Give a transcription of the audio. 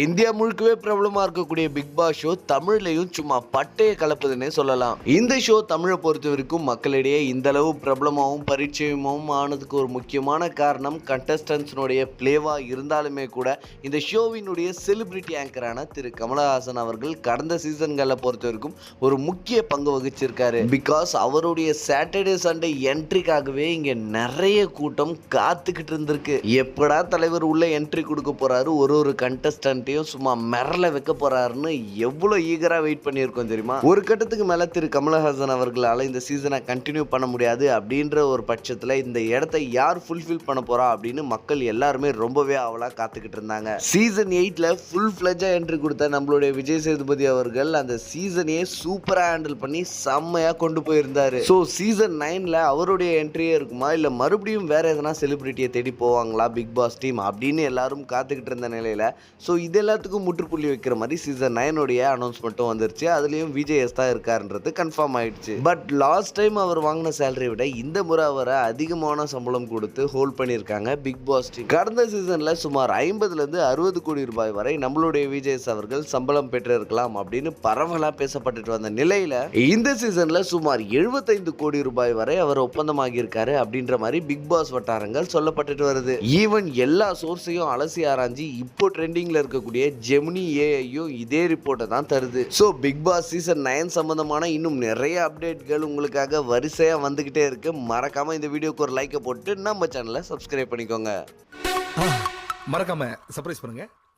India முழுக்கவே பிரபலமா இருக்கக்கூடிய பிக் பாஸ் ஷோ தமிழ்லையும் சும்மா பட்டைய கலப்புதுன்னே சொல்லலாம். இந்த ஷோ தமிழை பொறுத்த வரைக்கும் மக்களிடையே இந்த அளவு பிரபலமாகவும் பரிச்சயமாகவும் ஆனதுக்கு ஒரு முக்கியமான காரணம் கண்டஸ்டன்ஸினுடைய பிளேவா இருந்தாலுமே கூட இந்த ஷோவினுடைய செலிபிரிட்டி ஆங்கரான திரு கமலஹாசன் அவர்கள் கடந்த சீசன்களை பொறுத்த வரைக்கும் ஒரு முக்கிய பங்கு வகிச்சிருக்காரு. பிகாஸ் அவருடைய சாட்டர்டே சண்டே என்ட்ரிக்காகவே இங்க நிறைய கூட்டம் காத்துக்கிட்டு இருந்திருக்கு. எப்படா தலைவர் உள்ள என்ட்ரி கொடுக்க போறாரு? ஒரு ஒரு கண்டஸ்டன்ட்டையும் சும்மா மெரல வைக்க போறாருன்னு எவ்வளோ ஈகரா வெயிட் பண்ணியிருக்கோம் தெரியுமா? ஒரு கட்டத்துக்கு மேலே திரு கமலஹாசன் அவர்களால இந்த சீசனை கண்டினியூ பண்ண முடியாது அப்படின்ற ஒரு பட்சத்தில் இந்த இடத்தை யார் ஃபுல்ஃபில் பண்ண போறா அப்படின்னு மக்கள் எல்லாருமே ரொம்பவே அவளாக காத்துக்கிட்டு இருந்தாங்க. சீசன் எயிட்ல ஃபுல் ஃப்ளெஜாக என்ட்ரி கொடுத்த நம்மளுடைய விஜய் சேதுபதி அவர்கள் அந்த சீசனையே சூப்பராக ஹேண்டில் பண்ணி செம்மையா கொண்டு போயிருந்தாரு. ஸோ சீசன் நைன்ல அவருடைய என்ட்ரியே இருக்குமா? இல்லை மறுபடியும் வேற எதனா செலிபிரிட்டியை தேடி போவாங்களா? பிக் பாஸ் டீம் அப்படின்னு எல்லாரும் காத்துக்கிட்டு இருந்த நிலையில் ஸோ இது எல்லாத்துக்கும் முற்றுப்புள்ளி வைக்கிற மாதிரி சீசன் நைனுடைய அனௌன்ஸ்மெண்ட்டும் வந்துருச்சு. அதுலேயும் விஜயஸ் தான் இருக்காருன்றது கன்ஃபார்ம் ஆயிடுச்சு. பட் லாஸ்ட் டைம் அவர் வாங்கின சேலரி விட இந்த முறை அவரை அதிகமான சம்பளம் கொடுத்து ஹோல்ட் பண்ணியிருக்காங்க பிக் பாஸ் டீம் கடந்த சீசனில் சுமார் ஐம்பதுலேருந்து அறுபது கோடி ரூபாய் வரை நம்மளுடைய விஜயஸ் அவர்கள் சம்பளம் பெற்றிருக்கலாம் அப்படின்னு பரவலாக பேசப்பட்டுட்டு வந்த நிலையில் இந்த சீசனில் சுமார் 75 கோடி ரூபாய் வரை அவர் ஒப்பந்தமாகி இருக்காரு அப்படின்ற மாதிரி பிக் பாஸ் வட்டாரங்கள் சொல்லப்பட்டுட்டு வருது. ஈவன் எல்லா சோர்ஸையும் அலசி ஆராய்ஞ்சு இப்போ ட்ரெண்டிங்ல இருக்கக்கூடிய ஜெமினி ஏஐயும் இதே ரிப்போர்ட்டை தான் தருது. So Bigg Boss season nine சம்மந்தமான இன்னும் நிறைய அப்டேட்கள் உங்களுக்காக வரிசையாக வந்துக்கிட்டே இருக்கு. மறக்காம இந்த வீடியோக்கு ஒரு லைக்கை போட்டு நம்ம சேனலை சப்ஸ்கிரைப் பண்ணிக்கோங்க. மறக்காம சர்ப்ரைஸ் பண்ணுங்க.